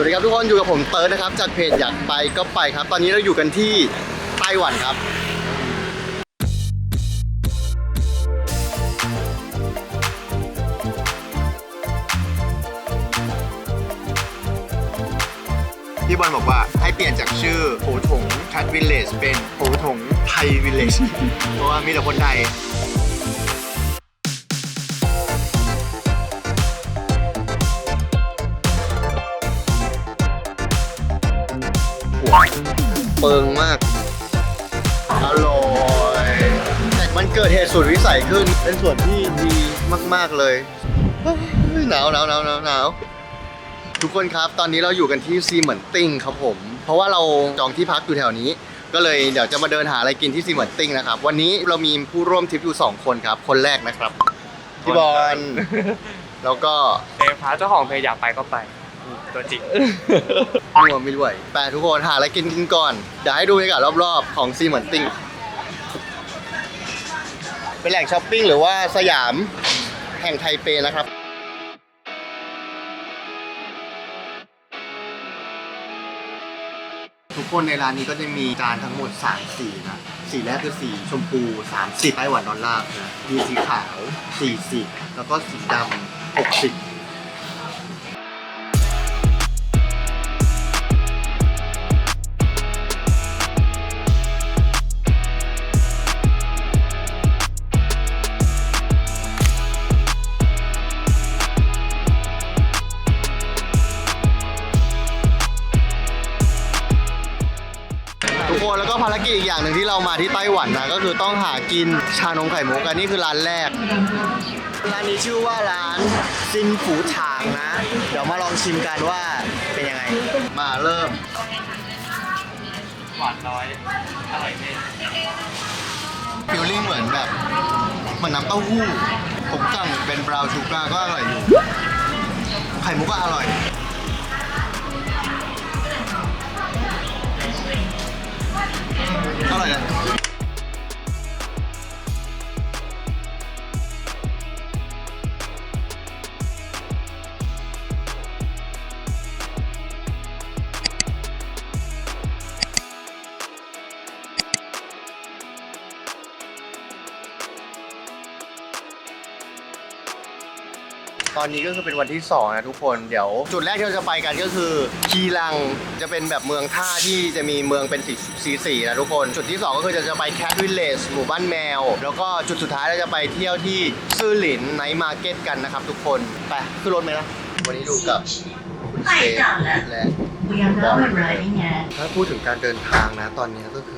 สวัสดีครับทุกคนอยู่กับผมเติร์ดนะครับ จากเพจอยากไปก็ไปครับ ตอนนี้เราอยู่กันที่ไต้หวันครับ พี่บอลบอกว่าให้เปลี่ยนจากชื่อโผถงชัดวิลเลจเป็นโผถงไทยวิลเลจเพราะว่ามีแต่คนไทย เปิงมาก อร่อย แต่มันเกิดเหตุสุดวิสัยขึ้น เป็นส่วนที่ดีมาก ๆ เลยเฮ้ยหนาวหนาวหนาวหนาวหนาวทุกคนครับตอนนี้เราอยู่กันที่ซีเหมือนติ้งครับผม เพราะว่าเราจองที่พักอยู่แถวนี้ ก็เลยเดี๋ยวจะมาเดินหาอะไรกินที่ซีเหมือนติ้งนะครับ วันนี้เรามีผู้ร่วมทริปอยู่2คนครับ คนแรกนะครับพี่บอลแล้วก็ เดฟพาเจ้าของเพจอยากไปก็ไปอืม ตัวจริงรวมไม่ด้วยแปทุกคนหาอะไรกินกินก่อน เดี๋ยวให้ดูบรรยากาศรอบๆ ของซีเหมือนติ้งเป็นแหล่งช้อปปิ้งหรือว่าสยามแห่งไทเปนะครับทุกคนในร้านนี้ก็จะมีจานทั้งหมด 3 สีนะ สีแรกคือสีชมพู 30ไต้หวันดอลลาร์นะมีสีขาว 40 แล้วก็สีดำ60 อีกอย่างหนึ่งที่เรามาที่ไต้หวันนะก็คือต้องหากินชานมไข่มุกอันนี้คือร้านแรก ร้านนี้ชื่อว่าร้านซินฝูถางนะ เดี๋ยวมาลองชิมกันว่าเป็นยังไง มาเริ่ม หวานน้อย อร่อยเม็ดฟิลลิ่งเหมือนแบบเหมือนน้ำเต้าหู้ผมสั่งเป็นบราวน์ชูการ์ก็อร่อยอยู่ ไข่มุกก็อร่อย อร่อยนะ ตอนนี้ก็คือเป็นวันที่2นะทุกคนเดี๋ยว จุดแรกที่เราจะไปกันก็คือคีรังจะเป็นแบบเมืองท่าที่จะมีเมืองเป็นสีสีสีนะทุกคน จุดที่ 2 ก็คือจะจะไปแคทวิลเลจหมู่บ้านแมว แล้วก็จุดสุดท้ายเราจะไปเที่ยวที่ซื่อหลินไนท์มาร์เก็ตกันนะครับทุกคนไปขึ้นรถไหมนะวันนี้ดูกับคุณเซฟและ We are now arriving at ถ้าพูดถึงการเดินทางนะตอนนี้ก็คือ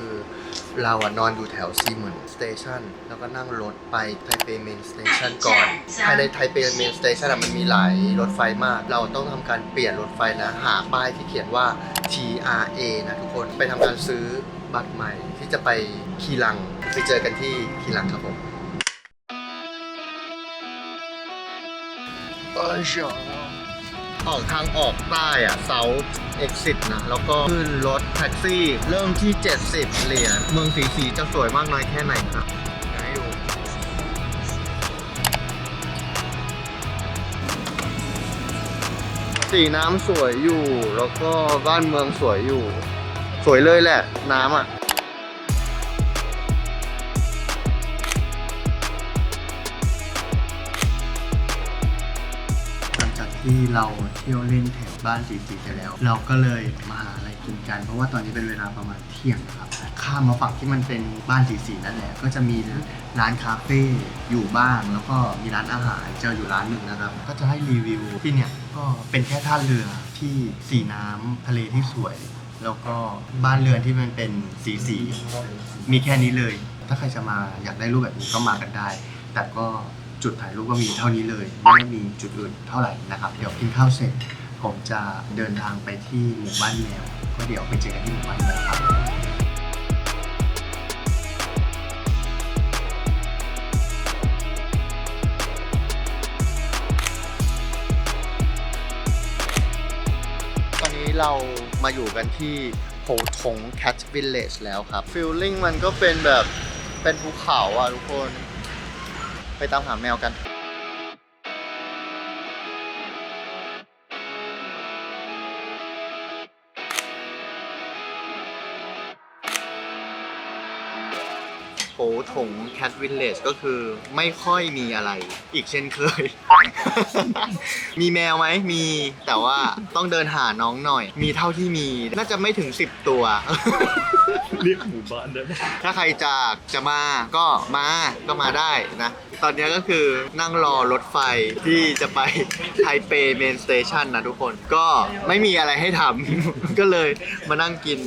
เราอะนอนอยู่แถวซีเหมือนสเตชันแล้วก็นั่งรถไปไทเปเมนสเตชันก่อนภายในไทเปเมนสเตชันอะมันมีหลายรถไฟมาก เราต้องทำการเปลี่ยนรถไฟนะ หาป้ายที่เขียนว่า TRA นะทุกคนไปทำการซื้อบัตรใหม่ที่จะไปคีรัง ไปเจอกันที่คีรังครับผมเออเชียว ออกทางออกใต้อะเซา exit นะ แล้วก็ขึ้นรถแท็กซี่ เริ่มที่ 70 เหรียญเมืองสีสีจะสวยมากน้อยแค่ไหนครับเดี๋ยวให้ดูสีน้ำสวยอยู่ แล้วก็บ้านเมืองสวยอยู่ สวยเลยแหละ น้ำอะ ที่เราเที่ยวเล่นแถวบ้านสีสีไปแล้ว เราก็เลยมาหาอะไรกินกัน เพราะว่าตอนนี้เป็นเวลาประมาณเที่ยงนะครับข้ามมาฝั่งที่มันเป็นบ้านสีสีนั่นแหละก็จะมีร้านคาเฟ่อยู่บ้าง แล้วก็มีร้านอาหารเจออยู่ร้านหนึ่งนะครับ ก็จะให้รีวิวที่เนี่ยก็เป็นแค่ท่าเรือที่สีน้ำทะเลที่สวย แล้วก็บ้านเรือนที่มันเป็นสีสีมีแค่นี้เลย ถ้าใครจะมาอยากได้รูปแบบนี้ก็มากันได้ แต่ก็ จุดถ่ายรูปก็มีเท่านี้เลย ไม่ได้มีจุดอื่นเท่าไหร่นะครับ เดี๋ยวกินข้าวเสร็จ ผมจะเดินทางไปที่หมู่บ้านแมวก็เดี๋ยวไปเจอกันที่หมู่บ้านแมวครับตอนนี้เรามาอยู่กันที่โพทง Cat Village แล้วครับฟิลลิ่งมันก็เป็นแบบเป็นภูเขาอะทุกคน ไปตามหาแมวกัน ถงแคทวิลเลจก็คือไม่ค่อยมีอะไร อีกเช่นเคย มีแมวไหมมีแต่ว่าต้องเดินหาน้องหน่อย มีเท่าที่มีน่าจะไม่ถึง 10 ตัว เรียกหมู่บ้านได้ไหมถ้าใครจากจะมาก็มาก็มาได้นะ ตอนนี้ก็คือนั่งรอรถไฟที่จะไปไทเปเมนสเตชันนะทุกคน ก็ไม่มีอะไรให้ทำ ก็เลยมานั่งกิน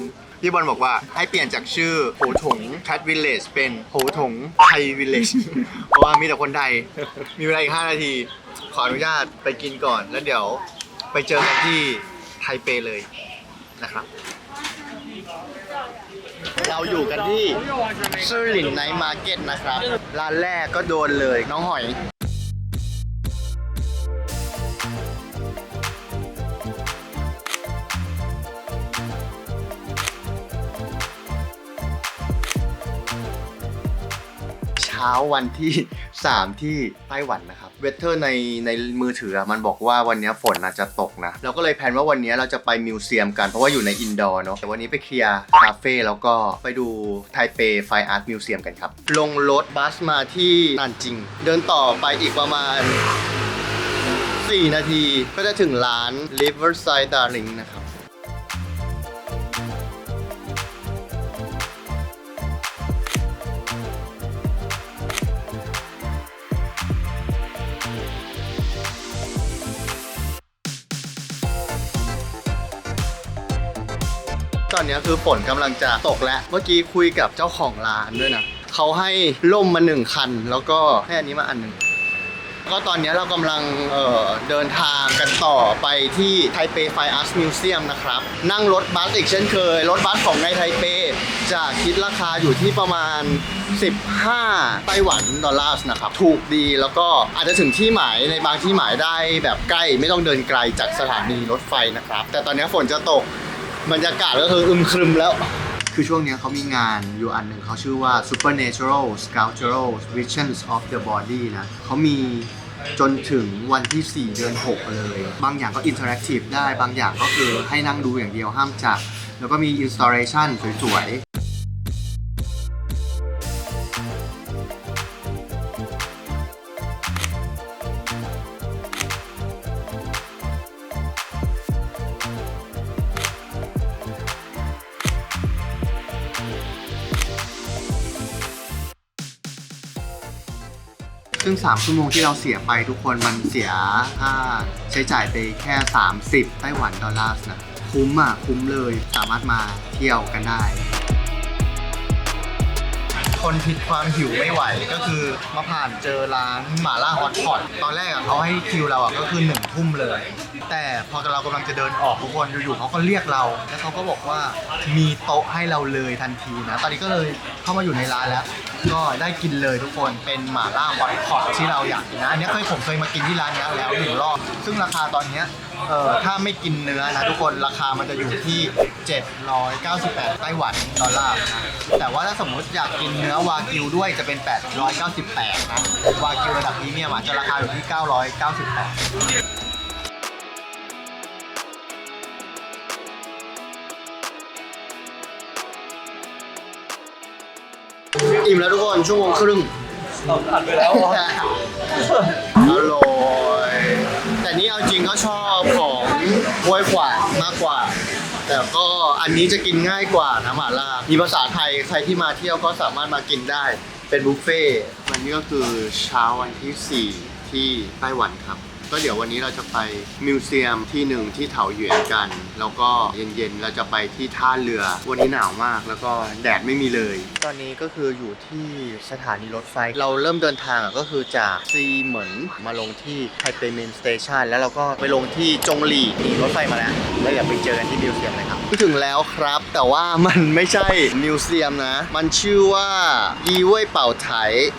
พี่บอลบอกว่าให้เปลี่ยนจากชื่อโหถงแคทวิลเลจเป็นโหถงไทยวิลเลจเพราะว่ามีแต่คนไทย มีเวลาอีก 5 นาที ขออนุญาตไปกินก่อน แล้วเดี๋ยวไปเจอกันที่ไทเปเลยนะครับ เราอยู่กันที่ซื่อหลินไนท์มาร์เก็ตนะครับ ร้านแรกก็โดนเลยน้องหอย ช้าวันที่ 3 ที่ไต้หวันนะครับ เวทเทอร์ในในมือถือมันบอกว่าวันนี้ฝนอาจจะตกนะ เราก็เลยแพลนว่าวันนี้เราจะไปมิวเซียมกันเพราะว่าอยู่ในอินดอร์เนาะแต่วันนี้ไปเคลียร์คาเฟ่แล้วก็ไปดูไทเปไฟอาร์ตมิวเซียมกันครับ ลงรถบัสมาที่นานจิง เดินต่อไปอีกประมาณ 4 นาที ก็จะถึงร้าน Riverside Darling นะครับ ตอนนี้คือฝนกำลังจะตกแล้ว เมื่อกี้คุยกับเจ้าของร้านด้วยนะ เขาให้ล่มมาหนึ่งคัน แล้วก็ให้อันนี้มาอันหนึ่งก็ตอนนี้เรากำลังเเดินทางกันต่อไปที่ไทเปไฟอาร์ตมิวเซียมนะครับ นั่งรถบัสอีกเช่นเคย รถบัสของในไทเป จะคิดราคาอยู่ที่ประมาณ 15 ไต้หวันดอลลาร์นะครับ ถูกดีแล้วก็อาจจะถึงที่หมายในบางที่หมายได้แบบใกล้ ไม่ต้องเดินไกลจากสถานีรถไฟนะครับ แต่ตอนนี้ฝนจะตก บรรยากาศก็คืออึมครึมแล้ว คือช่วงเนี้ยเขามีงานอยู่อันหนึ่งเขาชื่อว่า Supernatural Sculptural Visions of the Body นะเขามีจนถึงวันที่ 4 เดือน 6 เลย บางอย่างก็อินเทอร์แอคทีฟได้ บางอย่างก็คือให้นั่งดูอย่างเดียวห้ามจับ แล้วก็มีอินสตาเลชันสวย ซึ่ง 3 ชั่วโมงที่เราเสียไปทุกคนมันเสียค่าใช้จ่ายไปแค่ 30 ไต้หวันดอลลาร์นะ คุ้มอะ คุ้มเลย สามารถมาเที่ยวกันได้ คนผิดความหิวไม่ไหว ก็คือมาผ่านเจอร้านหม่าล่าฮอตพอตตอนแรกอะเขาให้คิวเราอะก็คือหนึ่งทุ่มเลย แต่พอเรากำลังจะเดินออกทุกคนอยู่ๆเขาก็เรียกเรา แล้วเขาก็บอกว่ามีโต๊ะให้เราเลยทันทีนะ ตอนนี้ก็เลยเข้ามาอยู่ในร้านแล้ว ก็ได้กินเลยทุกคนเป็นหม่าล่าฮอตพอตที่เราอยากกินนะอันนี้เคยผมเคยมากินที่ร้านนี้แล้วหนึ่งรอบซึ่งราคาตอนเนี้ย เอ่อถ้าไม่กินเนื้อนะทุกคนราคามันจะอยู่ที่ 798 ไต้หวันดอลลาร์นะแต่ว่าถ้าสมมติอยากกินเนื้อวากิวด้วยจะเป็น 898 นะ วากิวระดับพรีเมียมอาจจะราคาอยู่ที่ 998อิ่มแล้วทุกคนชั่วโมงครึ่งผ่านไปแล้วอร่อยแต่ นี่เอาจริงก็ชอบของห้วยขวางมากกว่า แต่ก็อันนี้จะกินง่ายกว่านะหม่าล่ามีภาษาไทยใครที่มาเที่ยวก็สามารถมากินได้ เป็นบุฟเฟ่ต์วันนี้ก็คือเช้าวันที่ 4 ที่ไต้หวันครับ ก็เดี๋ยววันนี้เราจะไปมิวเซียมที่หนึ่งที่เถาหยวนกัน แล้วก็เย็นๆเราจะไปที่ท่าเรือ วันนี้หนาวมากแล้วก็แดดไม่มีเลย ตอนนี้ก็คืออยู่ที่สถานีรถไฟ เราเริ่มเดินทางอะก็คือจากซีเหมินมาลงที่ไทเปเมนสเตชันแล้วเราก็ไปลงที่จงหลี่นี่รถไฟมาแล้วแล้วเดี๋ยวไปเจอกันที่มิวเซียมเลยครับถึงแล้วครับ แต่ว่ามันไม่ใช่มิวเซียมนะ มันชื่อว่ายีเว่ยเป่าไถ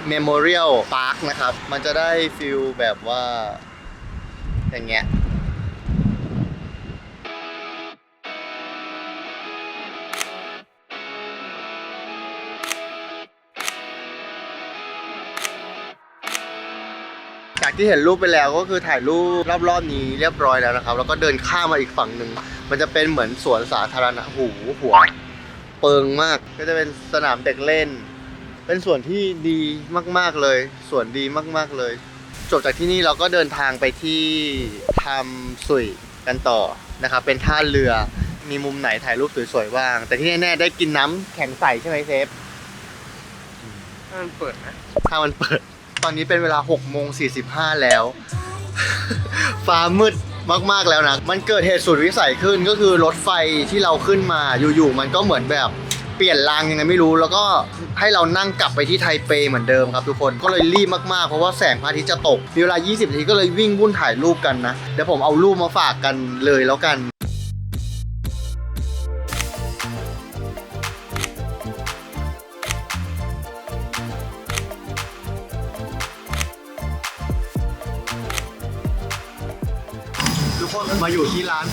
เมโมเรียลพาร์คนะครับ มันจะได้ฟิลแบบว่า อย่างเงี้ยจากที่เห็นรูปไปแล้วก็คือถ่ายรูปรอบๆนี้เรียบร้อยแล้วนะครับ แล้วก็เดินข้ามมาอีกฝั่งหนึ่งมันจะเป็นเหมือนสวนสาธารณะหูหัว เปิงมากก็จะเป็นสนามเด็กเล่น เป็นส่วนที่ดีมากๆเลย ส่วนดีมากๆเลย จบจากที่นี่เราก็เดินทางไปที่ทำสุยกันต่อนะครับ เป็นท่าเรือมีมุมไหนถ่ายรูปสวยๆบ้าง แต่ที่แน่ๆได้กินน้ำแข็งใสใช่ไหมเซฟถ้ามันเปิดนะถ้ามันเปิด ตอนนี้เป็นเวลา6โมง45 แล้ว ฟ้ามืดมากๆแล้วนะ มันเกิดเหตุสุดวิสัยขึ้นก็คือรถไฟที่เราขึ้นมาอยู่ๆมันก็เหมือนแบบ เปลี่ยนรางยังไงไม่รู้ แล้วก็ให้เรานั่งกลับไปที่ไทเปเหมือนเดิมครับทุกคนก็เลยรีบมากๆเพราะว่าแสงพระอาทิตย์จะตกมีเวลา 20 นาทีก็เลยวิ่งวุ่นถ่ายรูปกันนะเดี๋ยวผมเอารูปมาฝากกันเลยแล้วกัน มาอยู่ที่ร้าน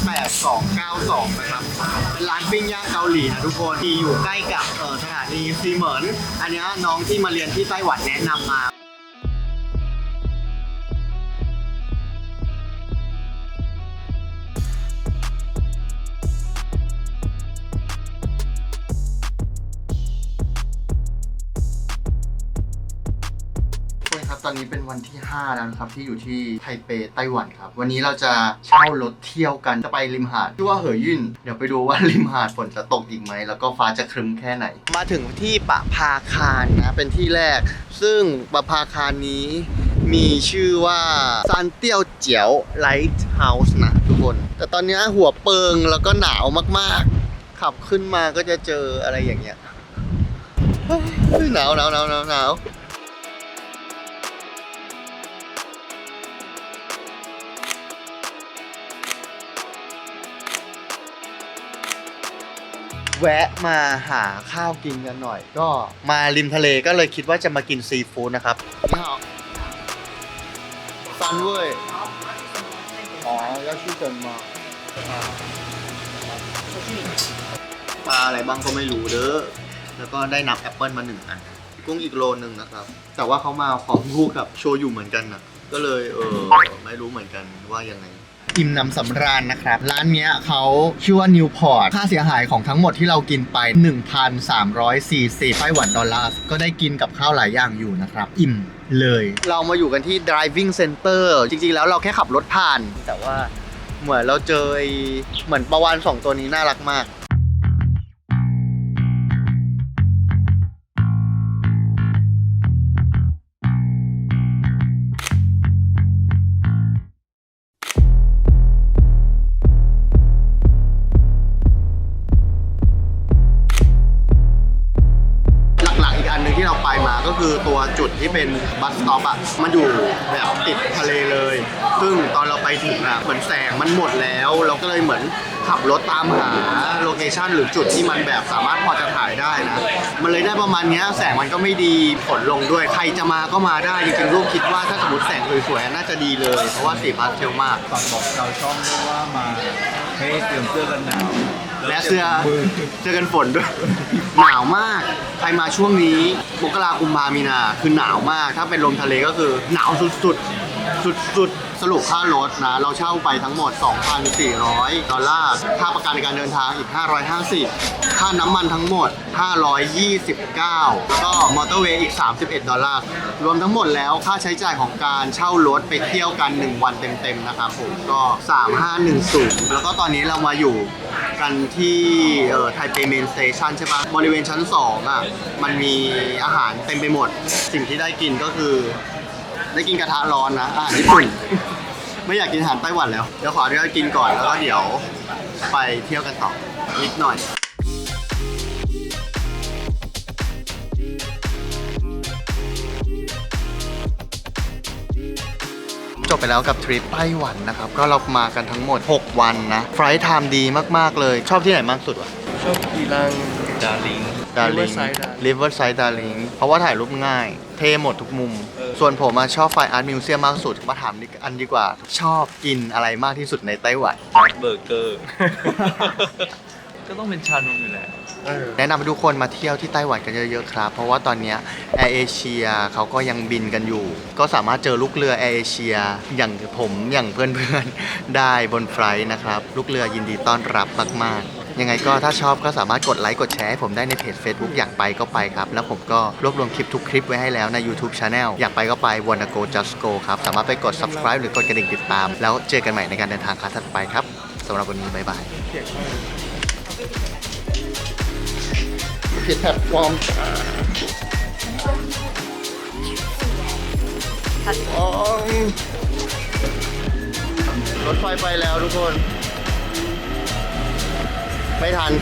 8292 นะครับ เป็นร้านปิ้งย่างเกาหลีนะทุกคนที่อยู่ใกล้กับเออสถานีซีเหมินอันเนี้ยน้องที่มาเรียนที่ไต้หวันแนะนำมา อนนี้เป็นวันที่ 5 แล้วนะครับ ที่อยู่ที่ไทเปไต้หวันครับ วันนี้เราจะเช่ารถเที่ยวกันจะไปริมหาดชื่อว่าเหอยื่นเดี๋ยวไปดูว่าริมหาดฝนจะตกอีกไหมแล้วก็ฟ้าจะครึ้มแค่ไหน มาถึงที่ปะพาคารนะเป็นที่แรก ซึ่งปะพาคารนี้มีชื่อว่าซานเตียวเจียวไลท์เฮาส์นะทุกคน แต่ตอนนี้หัวเปิงแล้วก็หนาวมากๆ ขับขึ้นมาก็จะเจออะไรอย่างเงี้ยเฮ้ยหนาวหนาวหนาวหนาว แวะมาหาข้าวกินกันหน่อย ก็มาริมทะเลก็เลยคิดว่าจะมากินซีฟู้ดนะครับนี่ฮะซันเว้ยอ๋อยาชิเจินมาปลาอะไรบ้างก็ไม่รู้เด้อแล้วก็ได้นับแอปเปิลมาหนึ่งอัน กุ้งอีกโลนึงนะครับ แต่ว่าเขามาพร้อมคู่กับโชยุเหมือนกันนะก็เลยเออไม่รู้เหมือนกันว่ายังไง อิ่มหนำสำราญนะครับ ร้านเนี้ยเขาชื่อว่านิวพอร์ตค่าเสียหายของทั้งหมดที่เรากินไป 1,340ไต้หวันดอลลาร์ก็ได้กินกับข้าวหลายอย่างอยู่นะครับ อิ่มเลย เรามาอยู่กันที่ driving center จริงๆ แล้วเราแค่ขับรถผ่าน แต่ว่าเหมือนเราเจอไอ้เหมือนประวานสองตัวนี้น่ารักมาก มันอยู่แบบติดทะเลเลย ซึ่งตอนเราไปถึงอะเหมือนแสงมันหมดแล้ว เราก็เลยเหมือนขับรถตามหาโลเคชันหรือจุดที่มันแบบสามารถพอจะถ่ายได้นะ มันเลยได้ประมาณเนี้ยแสงมันก็ไม่ดีฝนลงด้วย ใครจะมาก็มาได้จริงๆลูกคิดว่าถ้าสมมติแสงสวยๆน่าจะดีเลย เพราะว่าสีพาสเทลมาก ฝากบอกชาวช่องด้วยว่ามาให้เตรียมเสื้อกันหนาว และเสื้อเสื้อกันฝนด้วย หนาวมาก ใครมาช่วงนี้มกราคุมพามีนา คือหนาวมาก ถ้าเป็นลมทะเลก็คือหนาวสุดๆ สุดๆ สรุปค่ารถนะ เราเช่าไปทั้งหมด 2,400 ดอลลาร์ ค่าประกันในการเดินทางอีก 550 ค่าน้ำมันทั้งหมด 529 แล้วก็มอเตอร์เวย์อีก 31 ดอลลาร์ รวมทั้งหมดแล้วค่าใช้จ่ายของการเช่ารถไปเที่ยวกัน 1 วันเต็มๆ นะครับผมก็ 3510 แล้วก็ตอนนี้เรามาอยู่กันที่เออไทเปเมนสเตชันใช่ปะบริเวณชั้น2อะมันมีอาหารเต็มไปหมด สิ่งที่ได้กินก็คือ ได้กินกระทะร้อนนะอาหารญี่ปุ่น ไม่อยากกินอาหารไต้หวันแล้ว เดี๋ยวขออนุญาตกินก่อนแล้วก็เดี๋ยวไปเที่ยวกันต่อนิดหน่อยจบไปแล้วกับทริปไต้หวันนะครับ ก็เรามากันทั้งหมด 6 วันนะไฟล์ไทม์ดีมาก ๆ เลย ชอบที่ไหนมากสุดวะ ชอบกีรัง ดาริง ดาริง Riverside Darling ริเวอร์ไซด์ดาริงเพราะว่าถ่ายรูปง่าย เท่หมดทุกมุม เออ ส่วนผมมาชอบไฟอาร์ตมิวเซียมมากสุด มาถามอันดีกว่า ชอบกินอะไรมากที่สุดในไต้หวัน เบอร์เกอร์ ก็ต้องเป็นชานมอยู่แล้วแนะนำให้ทุกคนมาเที่ยวที่ไต้หวันกันเยอะๆครับ เพราะว่าตอนเนี้แอร์เอเชียเขาก็ยังบินกันอยู่ ก็สามารถเจอลูกเรือแอร์เอเชียอย่างผมอย่างเพื่อนๆ ได้บนไฟลท์นะครับ ลูกเรือยินดีต้อนรับมากๆ ยังไงก็ถ้าชอบก็สามารถกดไลค์กดแชร์ให้ผมได้ในเพจ Facebook อยากไปก็ไปครับ แล้วผมก็รวบรวมคลิปทุกคลิปไว้ให้แล้วใน YouTube Channel อยากไปก็ไป wanna go just go ครับ สามารถไปกด subscribe หรือกดกระดิ่งติดตาม แล้วเจอกันใหม่ในการเดินทางครั้งถัดไปครับสำหรับวันนี้บ๊ายบายผิดแพลตฟอร์มรถไฟไปแล้วทุกคน ไม่ทัน